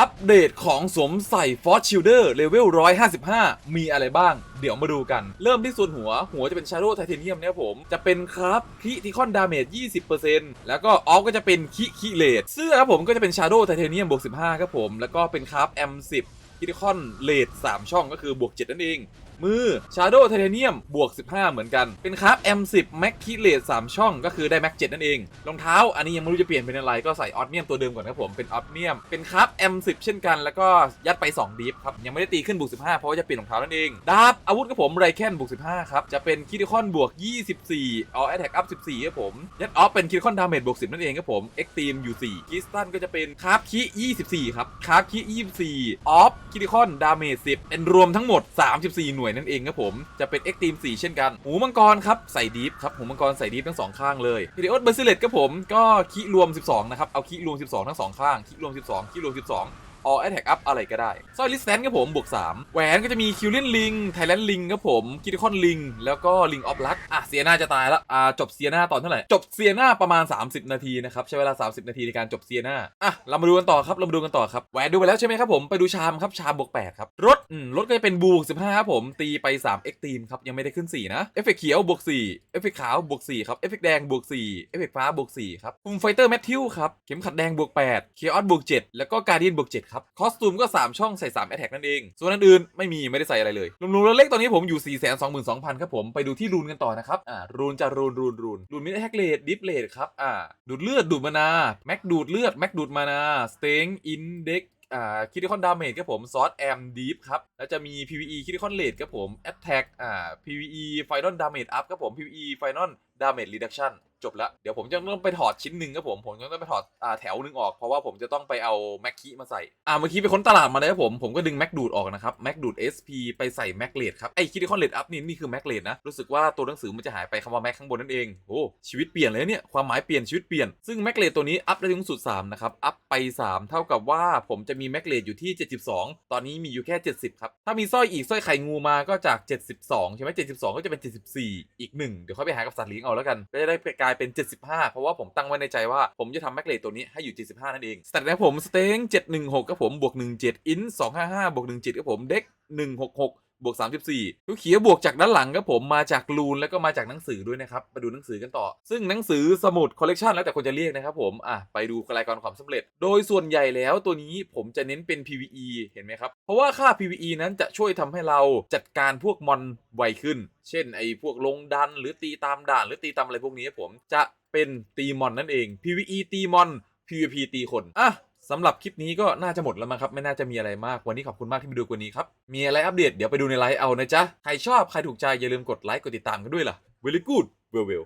อัปเดตของสวมใส่ฟอสชิลเดอร์เลเวล 155 มีอะไรบ้าง เดี๋ยวมาดูกัน เริ่มที่ส่วนหัว หัวจะเป็นชาร์โดไทเทเนียมเนี่ยผม จะเป็นครับคิทิคอนดาเมจ 20%แล้วก็ออฟก็จะเป็นคิคิเลดเสื้อครับผมก็จะเป็นชาร์โดไทเทเนียมบวก 15 ครับผม แล้วก็เป็นครับแอม 10 คิทิคอนเลด3 ช่องก็คือบวก 7 นั่นเอง มือ Shadow Titanium บวก 15 เหมือนกัน เป็นครับ M10 Max k i l a t e 3ช่องก็คือได้ Max 7นั่นเอง รองเท้าอันนี้ยังไม่รู้จะเปลี่ยนเป็นอะไรก็ใส่ออสเมียมตัวเดิมก่อนครับผมเป็นออสเมียมเป็นครับ M10 เช่นกันแล้วก็ยัดไป 2 ดีฟครับยังไม่ได้ตีขึ้นบวก 15 เพราะว่าจะเปลี่ยนรองเท้านั่นเองดาบอาวุธครับผมไรแคนบวก 15 ครับจะเป็นคิดิคอนบวก 24ออ Attack Up 14ครับผมยัดออฟเป็นคิดิคอนดาเมจบวก 10 นั่นเองครับผม X Team อยู่4กิสตันก็จะเป็นคาร์บคิ24ครับคร์บคิ24ออฟคิริคอนดาเมจ10เป็นรวมทั้งหมด 34 หน่วยนั่นเองครับผม จะเป็นเอ็กตีม4เช่นกันหูมังกรครับ ใส่ดีฟครับหูมังกรใส่ดีฟทั้งสองข้างเลยพิริโอสเบอร์ซิเลตครับผมก็คิรวม 12 นะครับ เอาคิรวม 12 ทั้งสองข้างคิรวม 12คิรวม 12 ออ Attack Up อะไรก็ได้สร้อยลิสแตนครับผมบวก 3 แหวนก็จะมีคิวเลนลิงไทแลนด์ลิงครับผมคิดิคอนลิงแล้วก็ลิงออฟลักอะเซียนาจะตายล้วอ่าจบเซียนาตอนเท่าไหร่ จบเซียนาประมาณ 30 นาทีนะครับ ใช้เวลา 30 นาทีในการจบเซียนาอะเรามาดูกันต่อครับเรามาดูกันต่อครับแหวนดูไปแล้วใช่ไหมครับผมไปดูชามครับชามบวก8ครับรถอืมรถก็จะเป็นบูก15ครับผมตีไป3 x ตีมครับยังไม่ได้ขึ้น 4 นะเอฟเฟกต์เขียวบวก4เอฟเฟกต์ขาวบวก4ครับเอฟเฟกต์แดงบวก4เอฟเฟกต์ฟ้าบวก4ครับคุมไฟเตอร์แมทธิวครับเข็มขัดแดงบวก8เคออสบวก7แล้วก็การเดียนบวก7ครับ คอสตูมก็ 3 ช่องใส่3แอ t แทกนั่นเอง ส่วนอื่นไม่มีไม่ได้ใส่อะไรเลยรวมๆแล้วเลขตอนนี้ผมอยู่ 4 2 2 0 0 0 ครับผมไปดูที่รูนกันต่อนะครับอ่ารูนจะรูนรูนรูนรูนมิดแฮกเลดดิฟเลดครับอ่าดูดเลือดดูดมานาแม็กดูดเลือดแม็กดูดมานาสเต็งอินเด็กอ่าคิดิคอนดาเมจครับผมซอสแอมดีฟครับ แล้วจะมี PVE คิดิคอนเลดครับผม Attack อ่า PVE Final Damage Up ครับผม PVE Final Damage Reduction จบแล้วเดี๋ยวผมจะต้องไปถอดชิ้นหนึ่งครับผม ผมจะต้องไปถอดอ่าแถวหนึ่งออก เพราะว่าผมจะต้องไปเอาแม็กคีมาใส่ อ่าเมื่อกี้ไปค้นตลาดมาเลยครับผม ผมก็ดึงแม็กดูดออกนะครับ แม็กดูด SP ไปใส่แม็กเลดครับ ไอคิดิคอนเลดอัพนี่นี่คือแม็กเลดนะ รู้สึกว่าตัวหนังสือมันจะหายไปคำว่าแม็กข้างบนนั่นเอง โอ้ชีวิตเปลี่ยนเลยเนี่ย ความหมายเปลี่ยนชีวิตเปลี่ยน ซึ่งแม็กเลดตัวนี้อัพได้ถึงสุด3นะครับ อัพไป 3 เท่ากับว่าผมจะมีแม็กเลดอยู่ที่ 72 ตอนนี้มีอยู่แค่ 70ครับ ถ้ามีสร้อยอีกสร้อยไข่งูมาก็จาก 72 ใช่ไหม72 ก็จะเป็น 74 อีก1เดี๋ยวค่อยไปหากับสัตว์เลี้ยงเอาแล้วกันก็จะได้กลายเป็น 75 เพราะว่าผมตั้งไว้ในใจว่าผมจะทำแม็กเลตตัวนี้ให้อยู่ 75 นั่นเองสแตทนะผมสเต็ง716กับผมบวก17 อิน255บวก17กับผมเด็ก166 บวก 34ทุกเขียวบวกจากด้านหลังครับผมมาจากลูนแล้วก็มาจากหนังสือด้วยนะครับมาดูหนังสือกันต่อ ซึ่งหนังสือสมุดคอลเลกชันแล้วแต่คนจะเรียกนะครับผมอะไปดูรายการความสำเร็จ โดยส่วนใหญ่แล้วตัวนี้ผมจะเน้นเป็น PVE เห็นไหมครับ เพราะว่าค่า PVE นั้นจะช่วยทำให้เราจัดการพวกมอนไวขึ้น เช่นไอ้พวกลงดันหรือตีตามด่าน หรือตีตามอะไรพวกนี้ครับผมจะเป็นตีมอนนั่นเอง PVE ตีมอน PVP ตีคน อะ สำหรับคลิปนี้ก็น่าจะหมดแล้วมั้งครับ ไม่น่าจะมีอะไรมากวันนี้ขอบคุณมากที่มาดูกว่านี้ครับ มีอะไรอัปเดตเดี๋ยวไปดูในไลฟ์เอานะจ๊ะ ใครชอบใครถูกใจอย่าลืมกดไลค์กดติดตามกันด้วยล่ะ very good well well